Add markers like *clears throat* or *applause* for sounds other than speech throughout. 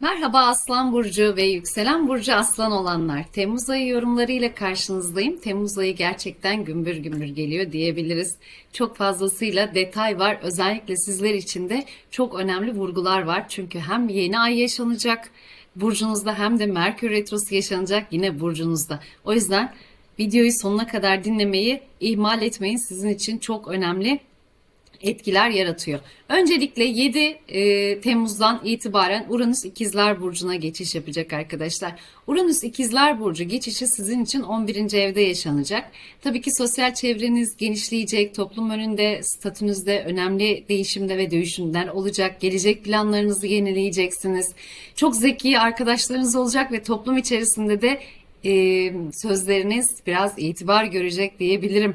Merhaba Aslan Burcu ve Yükselen Burcu Aslan olanlar. Temmuz ayı yorumlarıyla karşınızdayım. Temmuz ayı gerçekten gümbür gümbür geliyor diyebiliriz. Çok fazlasıyla detay var. Özellikle sizler için de çok önemli vurgular var. Çünkü hem yeni ay yaşanacak burcunuzda hem de Merkür Retrosu yaşanacak yine burcunuzda. O yüzden videoyu sonuna kadar dinlemeyi ihmal etmeyin. Sizin için çok önemli etkiler yaratıyor. Öncelikle 7 e, Temmuz'dan itibaren Uranüs İkizler Burcu'na geçiş yapacak arkadaşlar. Uranüs İkizler Burcu geçişi sizin için 11. evde yaşanacak. Tabii ki sosyal çevreniz genişleyecek, toplum önünde, statünüzde önemli değişimde ve dönüşümler olacak. Gelecek planlarınızı yenileyeceksiniz. Çok zeki arkadaşlarınız olacak ve toplum içerisinde de e, sözleriniz biraz itibar görecek diyebilirim.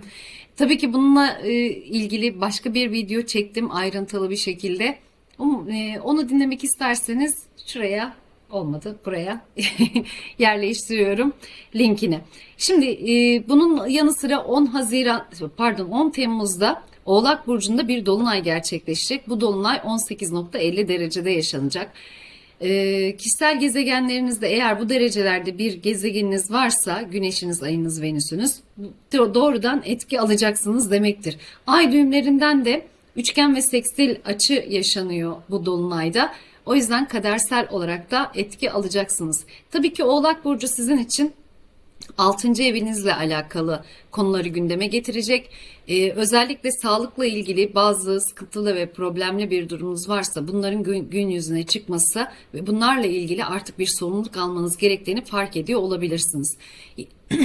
Tabii ki bununla e, ilgili başka bir video çektim ayrıntılı bir şekilde. Onu, e, onu dinlemek isterseniz şuraya olmadı buraya *laughs* yerleştiriyorum linkini. Şimdi e, bunun yanı sıra 10 Haziran pardon 10 Temmuz'da Oğlak Burcu'nda bir dolunay gerçekleşecek. Bu dolunay 18.50 derecede yaşanacak. E, kişisel gezegenlerinizde eğer bu derecelerde bir gezegeniniz varsa güneşiniz, ayınız, venüsünüz doğrudan etki alacaksınız demektir. Ay düğümlerinden de üçgen ve sekstil açı yaşanıyor bu dolunayda. O yüzden kadersel olarak da etki alacaksınız. Tabii ki Oğlak Burcu sizin için 6. evinizle alakalı konuları gündeme getirecek. Ee, özellikle sağlıkla ilgili bazı sıkıntılı ve problemli bir durumunuz varsa bunların gün, gün yüzüne çıkması ve bunlarla ilgili artık bir sorumluluk almanız gerektiğini fark ediyor olabilirsiniz. *clears throat*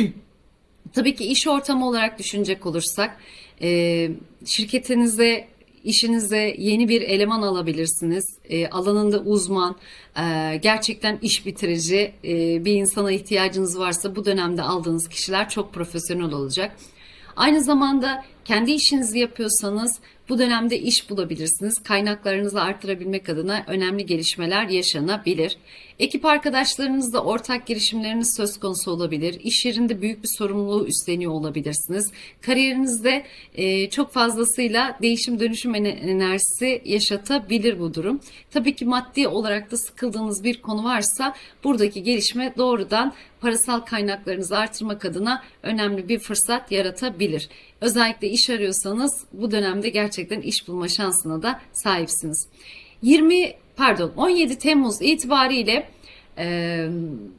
Tabii ki iş ortamı olarak düşünecek olursak e, şirketinize işinize yeni bir eleman alabilirsiniz. E, alanında uzman, e, gerçekten iş bitirici e, bir insana ihtiyacınız varsa bu dönemde aldığınız kişiler çok profesyonel olacak. Aynı zamanda kendi işinizi yapıyorsanız bu dönemde iş bulabilirsiniz. Kaynaklarınızı arttırabilmek adına önemli gelişmeler yaşanabilir. Ekip arkadaşlarınızla ortak girişimleriniz söz konusu olabilir. İş yerinde büyük bir sorumluluğu üstleniyor olabilirsiniz. Kariyerinizde e, çok fazlasıyla değişim dönüşüm enerjisi yaşatabilir bu durum. Tabii ki maddi olarak da sıkıldığınız bir konu varsa buradaki gelişme doğrudan parasal kaynaklarınızı artırmak adına önemli bir fırsat yaratabilir. Özellikle iş arıyorsanız bu dönemde gerçekten iş bulma şansına da sahipsiniz. 20 pardon 17 Temmuz itibariyle e,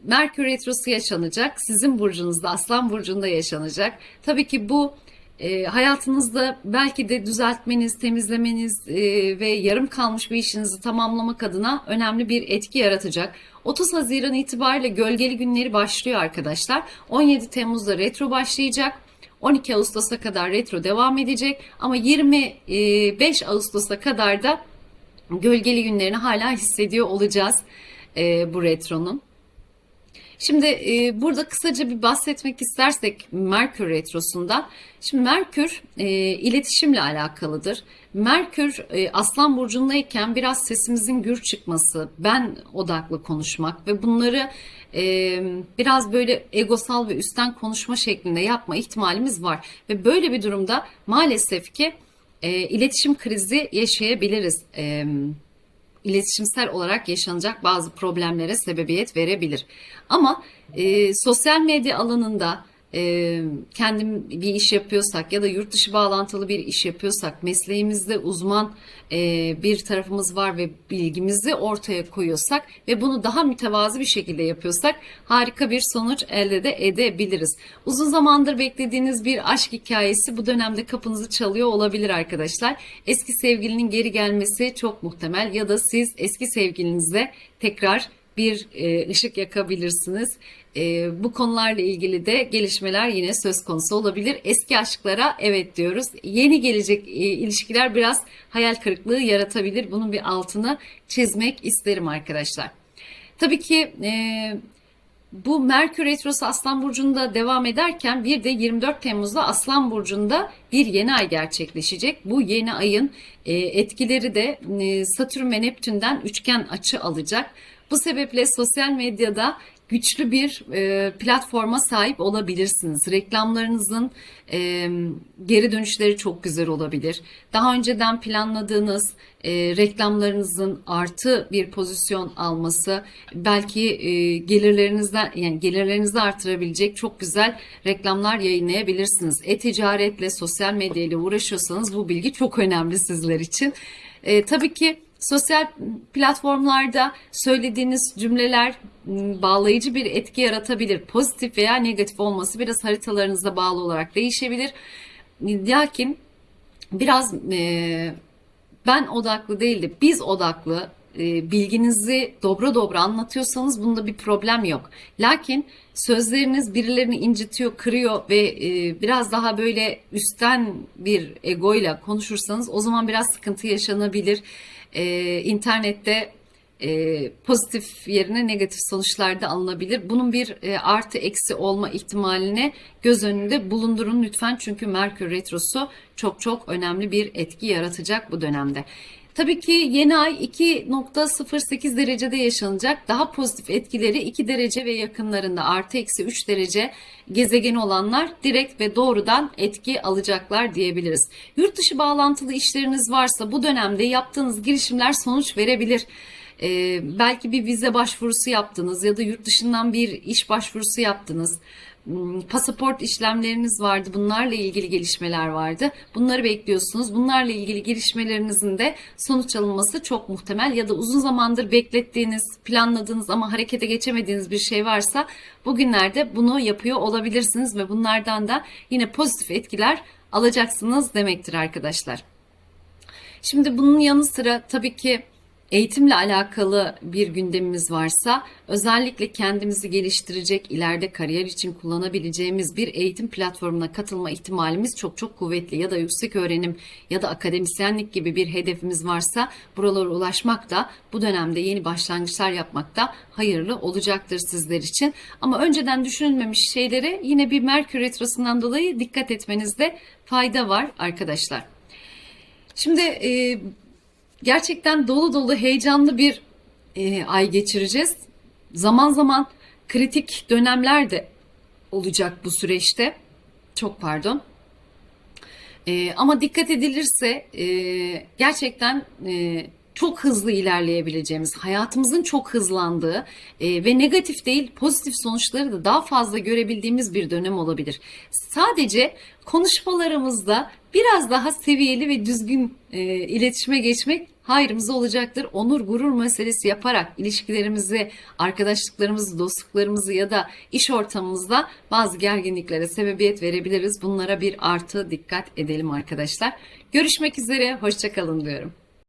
Merkür Retrosu yaşanacak. Sizin burcunuzda Aslan Burcu'nda yaşanacak. Tabii ki bu e, hayatınızda belki de düzeltmeniz, temizlemeniz e, ve yarım kalmış bir işinizi tamamlamak adına önemli bir etki yaratacak. 30 Haziran itibariyle gölgeli günleri başlıyor arkadaşlar. 17 Temmuz'da retro başlayacak. 12 Ağustos'a kadar retro devam edecek ama 25 Ağustos'a kadar da gölgeli günlerini hala hissediyor olacağız e, bu retronun. Şimdi e, burada kısaca bir bahsetmek istersek Merkür Retrosu'ndan. Şimdi Merkür e, iletişimle alakalıdır. Merkür e, Aslan Burcu'ndayken biraz sesimizin gür çıkması, ben odaklı konuşmak ve bunları e, biraz böyle egosal ve üstten konuşma şeklinde yapma ihtimalimiz var. Ve böyle bir durumda maalesef ki e, iletişim krizi yaşayabiliriz. E, iletişimsel olarak yaşanacak bazı problemlere sebebiyet verebilir. Ama e, sosyal medya alanında kendim bir iş yapıyorsak ya da yurt dışı bağlantılı bir iş yapıyorsak mesleğimizde uzman e, bir tarafımız var ve bilgimizi ortaya koyuyorsak ve bunu daha mütevazı bir şekilde yapıyorsak harika bir sonuç elde de edebiliriz. Uzun zamandır beklediğiniz bir aşk hikayesi bu dönemde kapınızı çalıyor olabilir arkadaşlar. Eski sevgilinin geri gelmesi çok muhtemel ya da siz eski sevgilinizle tekrar bir e, ışık yakabilirsiniz. E, bu konularla ilgili de gelişmeler yine söz konusu olabilir. Eski aşklara evet diyoruz. Yeni gelecek e, ilişkiler biraz hayal kırıklığı yaratabilir. Bunun bir altını çizmek isterim arkadaşlar. Tabii ki e, bu Merkür Retrosu Aslan Burcu'nda devam ederken bir de 24 Temmuz'da Aslan Burcu'nda bir yeni ay gerçekleşecek. Bu yeni ayın e, etkileri de e, Satürn ve Neptün'den üçgen açı alacak. Bu sebeple sosyal medyada güçlü bir e, platforma sahip olabilirsiniz. Reklamlarınızın e, geri dönüşleri çok güzel olabilir. Daha önceden planladığınız e, reklamlarınızın artı bir pozisyon alması belki e, gelirlerinizden yani gelirlerinizi artırabilecek çok güzel reklamlar yayınlayabilirsiniz. E-ticaretle, sosyal medya ile uğraşıyorsanız bu bilgi çok önemli sizler için. E, tabii ki Sosyal platformlarda söylediğiniz cümleler bağlayıcı bir etki yaratabilir. Pozitif veya negatif olması biraz haritalarınıza bağlı olarak değişebilir. Lakin biraz e, ben odaklı değil de biz odaklı e, bilginizi dobra dobra anlatıyorsanız bunda bir problem yok. Lakin sözleriniz birilerini incitiyor, kırıyor ve e, biraz daha böyle üstten bir egoyla konuşursanız o zaman biraz sıkıntı yaşanabilir. E, internette e, pozitif yerine negatif sonuçlar da alınabilir. Bunun bir e, artı eksi olma ihtimalini göz önünde bulundurun lütfen. Çünkü Merkür Retrosu çok çok önemli bir etki yaratacak bu dönemde. Tabii ki yeni ay 2.08 derecede yaşanacak. Daha pozitif etkileri 2 derece ve yakınlarında artı eksi 3 derece gezegeni olanlar direkt ve doğrudan etki alacaklar diyebiliriz. Yurt dışı bağlantılı işleriniz varsa bu dönemde yaptığınız girişimler sonuç verebilir. Ee, belki bir vize başvurusu yaptınız ya da yurt dışından bir iş başvurusu yaptınız. Hmm, Pasaport işlemleriniz vardı. Bunlarla ilgili gelişmeler vardı. Bunları bekliyorsunuz. Bunlarla ilgili gelişmelerinizin de sonuç alınması çok muhtemel ya da uzun zamandır beklettiğiniz, planladığınız ama harekete geçemediğiniz bir şey varsa bugünlerde bunu yapıyor olabilirsiniz ve bunlardan da yine pozitif etkiler alacaksınız demektir arkadaşlar. Şimdi bunun yanı sıra tabii ki eğitimle alakalı bir gündemimiz varsa özellikle kendimizi geliştirecek, ileride kariyer için kullanabileceğimiz bir eğitim platformuna katılma ihtimalimiz çok çok kuvvetli ya da yüksek öğrenim ya da akademisyenlik gibi bir hedefimiz varsa buralara ulaşmak da bu dönemde yeni başlangıçlar yapmak da hayırlı olacaktır sizler için. Ama önceden düşünülmemiş şeylere yine bir Merkür Retrosu'ndan dolayı dikkat etmenizde fayda var arkadaşlar. Şimdi e, gerçekten dolu dolu heyecanlı bir e, ay geçireceğiz. Zaman zaman kritik dönemler de olacak bu süreçte. Çok pardon. E, ama dikkat edilirse e, gerçekten e, çok hızlı ilerleyebileceğimiz, hayatımızın çok hızlandığı e, ve negatif değil pozitif sonuçları da daha fazla görebildiğimiz bir dönem olabilir. Sadece konuşmalarımızda biraz daha seviyeli ve düzgün e, iletişime geçmek hayrımıza olacaktır. Onur gurur meselesi yaparak ilişkilerimizi, arkadaşlıklarımızı, dostluklarımızı ya da iş ortamımızda bazı gerginliklere sebebiyet verebiliriz. Bunlara bir artı dikkat edelim arkadaşlar. Görüşmek üzere, hoşçakalın diyorum.